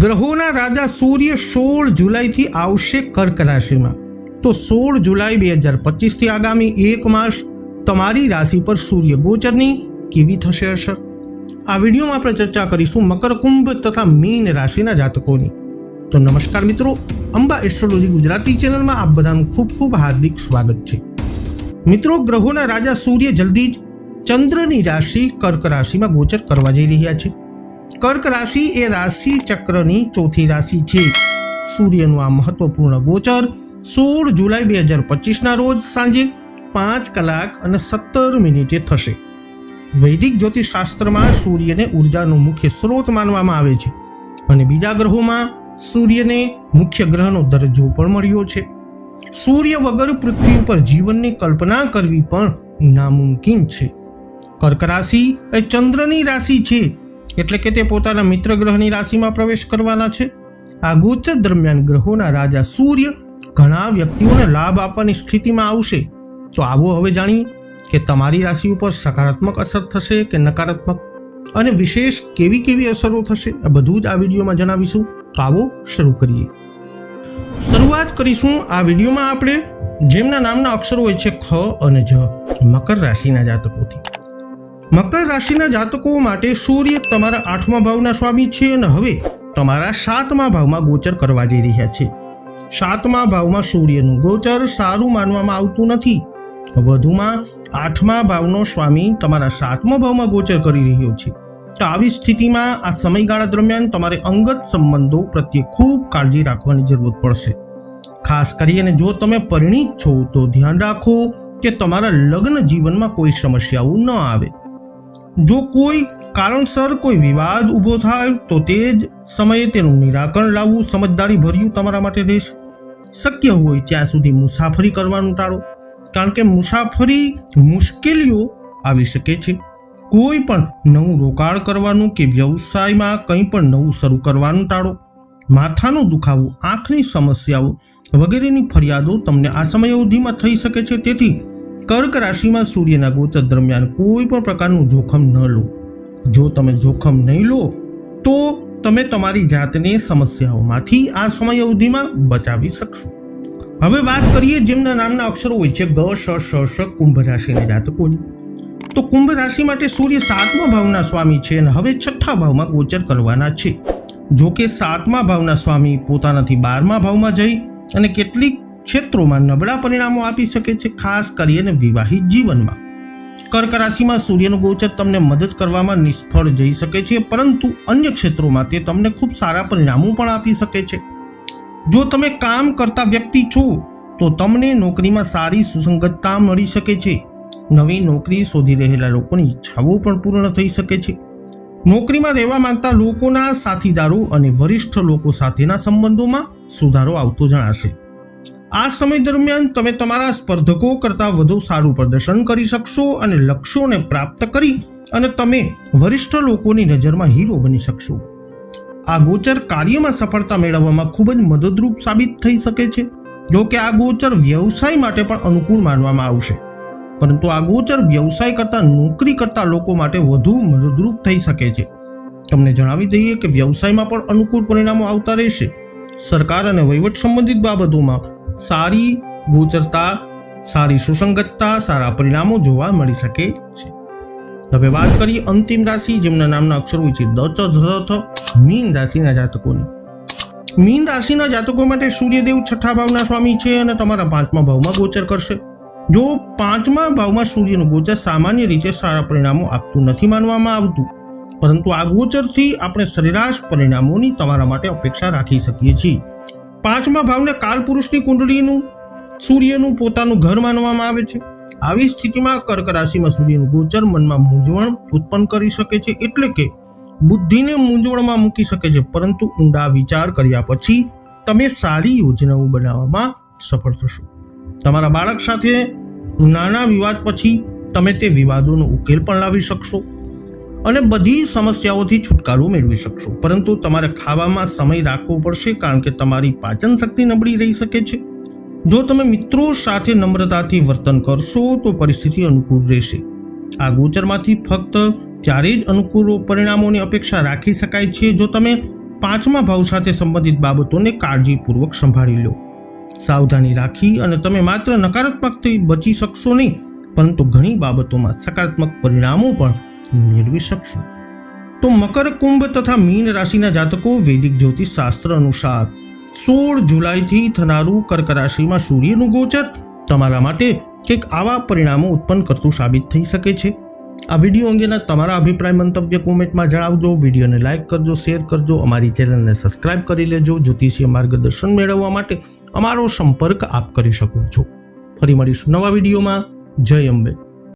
ગ્રહોના રાજા સૂર્ય સોળ જુલાઈથી આવશે કર્ક રાશિમાં. તો સોળ જુલાઈ બે હજાર પચીસથી આગામી એક માસ તમારી રાશિ પર સૂર્ય ગોચરની કેવી થશે અસર? આ વિડીયોમાં આપણે ચર્ચા કરીશું મકર કુંભ તથા મીન રાશિના જાતકોની. તો નમસ્કાર મિત્રો, અંબા એસ્ટ્રોલોજી ગુજરાતી ચેનલમાં આપ બધાનું ખૂબ ખૂબ હાર્દિક સ્વાગત છે. મિત્રો, ગ્રહોના રાજા સૂર્ય જલ્દી જ ચંદ્રની રાશિ કર્ક રાશિમાં ગોચર કરવા જઈ રહ્યા છે. કર્ક રાશિ એ રાશિ ચક્રની ચોથી રાશિ છે. સૂર્યનું આ મહત્વપૂર્ણ ગોચર સોળ જુલાઈ બે હજાર પચીસના રોજ સાંજે પાંચ કલાક અને સત્તર મિનિટે થશે. વૈદિક જ્યોતિષશાસ્ત્રમાં સૂર્યને ઉર્જાનો મુખ્ય સ્ત્રોત માનવામાં આવે છે અને બીજા ગ્રહોમાં સૂર્યને મુખ્ય ગ્રહનો દરજ્જો પણ મળ્યો છે. સૂર્ય વગર પૃથ્વી ઉપર જીવનની કલ્પના કરવી પણ નામુમકિન છે. કર્ક રાશિ એ ચંદ્રની રાશિ છે એટલે કે તે પોતાના મિત્ર ગ્રહની રાશિમાં પ્રવેશ કરવાના છે. આ ગોચર દરમિયાન ગ્રહોના રાજા સૂર્ય ઘણા વ્યક્તિઓને લાભ આપવાની સ્થિતિમાં આવશે. તો આવો હવે જાણીએ કે તમારી રાશિ ઉપર સકારાત્મક અસર થશે કે નકારાત્મક? અને વિશેષ કેવી કેવી અસરો થશે? આ બધું જ આ વિડીયોમાં જણાવીશું. તો આવો શરૂ કરીએ. શરૂઆત કરીશું આ વિડીયોમાં આપણે, જેમના નામના અક્ષરો હોય છે, ખ અને જ, મકર રાશિના જાતકોથી. મકર રાશિના જાતકો માટે સૂર્ય તમારા આઠમા ભાવના સ્વામી છે અને હવે તમારા સાતમા ભાવમાં ગોચર કરવા જઈ રહ્યા છે. સાતમા ભાવમાં સૂર્યનું ગોચર સારું માનવામાં આવતું નથી. વધુમાં આઠમા ભાવનો સ્વામી તમારા સાતમા ભાવમાં ગોચર કરી રહ્યો છે. તો આવી સ્થિતિમાં આ સમયગાળા દરમિયાન તમારે અંગત સંબંધો પ્રત્યે ખૂબ કાળજી રાખવાની જરૂર પડશે. ખાસ કરીને જો તમે પરિણીત છો તો ધ્યાન રાખો કે તમારા લગ્ન જીવનમાં કોઈ સમસ્યાઓ ન આવે. જો કોઈ કારણસર કોઈ વિવાદ ઊભો થાય, તો તે જ સમયે તેનું નિરાકરણ લાવવું સમજદારી ભર્યું તમારા માટે રહેશે શક્ય હોય ત્યાં સુધી મુસાફરી કરવાનું ટાળો. કારણ કે મુસાફરી મુશ્કેલીઓ આવી શકે છે. કોઈ પણ નવું રોકાણ કરવાનું કે વ્યવસાયમાં કંઈ પણ નવું શરૂ કરવાનું ટાળો. માથાનો દુખાવો, આંખની સમસ્યાઓ વગેરેની ફરિયાદો તમને આ સમયાવધિમાં થઈ શકે છે. તેથી કર્ક રાશિમાં સૂર્યના ગોચર દરમિયાન કોઈ પણ પ્રકારનું જોખમ ન લો. જો તમે જોખમ નહીં લો, તો તમે તમારી જાતને સમસ્યાઓમાંથી આ સમયાવધિમાં બચાવી શકશો. હવે વાત કરીએ જેમના નામના અક્ષરો હોય છે, ગ, શ શ શ, કુંભ રાશિના જાતકોની. તો કુંભ રાશિ માટે સૂર્ય સાતમા ભાવના સ્વામી છે અને હવે છઠ્ઠા ભાવમાં ગોચર કરવાના છે. જો કે સાતમા ભાવના સ્વામી પોતાનાથી બારમા ભાવમાં જઈ અને કેટલીક ક્ષેત્રોમાં નબળા પરિણામો આપી શકે છે, ખાસ કરીને વિવાહિત જીવનમાં. કર્ક રાશિમાં સૂર્યનું ગોચર તમને મદદ કરવામાં નિષ્ફળ જઈ શકે છે, પરંતુ અન્ય ક્ષેત્રોમાં તે તમને ખૂબ સારા પરિણામો પણ આપી શકે છે. જો તમે કામ કરતા વ્યક્તિ છો, તો તમને નોકરીમાં સારી સુસંગતતા મળી શકે છે. નવી નોકરી શોધી રહેલા લોકોની ઈચ્છાઓ પણ પૂર્ણ થઈ શકે છે. નોકરીમાં રહેવા માંગતા લોકોના સાથીદારો અને વરિષ્ઠ લોકો સાથેના સંબંધોમાં સુધારો આવતો જણાશે. આ સમય દરમિયાન તમે તમારા સ્પર્ધકો કરતાં વધુ સારું પ્રદર્શન કરી શકશો અને લક્ષ્યોને પ્રાપ્ત કરી અને તમે વરિષ્ઠ લોકોની નજરમાં હીરો બની શકશો. આ ગોચર કાર્યમાં સફળતા મેળવવામાં ખૂબ જ મદદરૂપ સાબિત થઈ શકે છે, જો કે આ ગોચર વ્યવસાય માટે પણ અનુકૂળ માનવામાં આવશે. પરંતુ આ ગોચર વ્યવસાય કરતાં નોકરી કરતા લોકો માટે વધુ મદદરૂપ થઈ શકે છે. તમને જણાવી દઈએ કે વ્યવસાયમાં પણ અનુકૂળ પરિણામો આવતા રહેશે. સરકાર અને વહીવટ સંબંધિત બાબતોમાં સારી ગોચરતા, સારી સુસંગતતા, સારા પરિણામો જોવા મળી શકે છે. હવે વાત કરીએ અંતિમ રાશિ, જેમના નામના અક્ષરો હોય છે, દ, ચ, ઝ મીન રાશિના જાતકોની. મીન રાશિના જાતકો માટે સૂર્યદેવ છઠ્ઠા ભાવના સ્વામી છે અને તમારા પાંચમા ભાવમાં ગોચર કરશે. જો પાંચમા ભાવમાં સૂર્યનું ગોચર સામાન્ય રીતે સારા પરિણામો આપતું નથી માનવામાં આવતું, પરંતુ આ ગોચરથી આપણે સરેરાશ પરિણામોની તમારા માટે અપેક્ષા રાખી શકીએ છીએ. પાંચમા ભાવને કાલપુરુષની કુંડળીનું, સૂર્યનું પોતાનું ઘર માનવામાં આવે છે. આવી સ્થિતિમાં કર્ક રાશિમાં સૂર્યનું ગોચર મનમાં મૂંઝવણ ઉત્પન્ન કરી શકે છે, એટલે કે બુદ્ધિને મૂંઝવણમાં મૂકી શકે છે, પરંતુ ઊંડા વિચાર કર્યા પછી તમે સારી યોજનાઓ બનાવવામાં સફળ થશો. તમારા બાળક સાથે નાના વિવાદ પછી તમે તે વિવાદોનો ઉકેલ પણ લાવી શકશો. અને બધી સમસ્યાઓથી છુટકારો મેળવી શકશો. પરંતુ તમારે ખાવામાં સમય રાખવો પડશે કારણ કે તમારી પાચન શક્તિ નબળી રહી શકે છે. જો તમે મિત્રો સાથે નમ્રતાથી વર્તન કરશો તો પરિસ્થિતિ અનુકૂળ રહેશે. આ ગોચરમાંથી ફક્ત ત્યારે જ અનુકૂળ પરિણામોની અપેક્ષા રાખી શકાય છે જો તમે પાંચમા ભાવ સાથે સંબંધિત બાબતોને કાળજીપૂર્વક સંભાળી લો. સાવધાની રાખી અને તમે માત્ર નકારાત્મકથી બચી શકશો નહીં, પરંતુ ઘણી બાબતોમાં સકારાત્મક પરિણામો પણ મેળવી શકશો? તો મકર કુંભ તથા મીન રાશિના જાતકો વૈદિક જ્યોતિષ શાસ્ત્ર અનુસાર સોળ જુલાઈથી થનારું કર્ક રાશિમાં સૂર્યનું ગોચર તમારા માટે કંઈક આવા પરિણામો ઉત્પન્ન કરતું સાબિત થઈ શકે છે. આ વીડિયો અંગેના તમારા અભિપ્રાય મંતવ્ય કોમેન્ટમાં જણાવજો, વિડીયોને લાઇક કરજો, શેર કરજો, અમારી ચેનલને સબસ્ક્રાઇબ કરી લેજો, જ્યોતિષીય માર્ગદર્શન મેળવવા માટે અમારો સંપર્ક આપ કરી શકો છો. ફરી મળીશું નવા વિડીયોમાં. જય અંબે.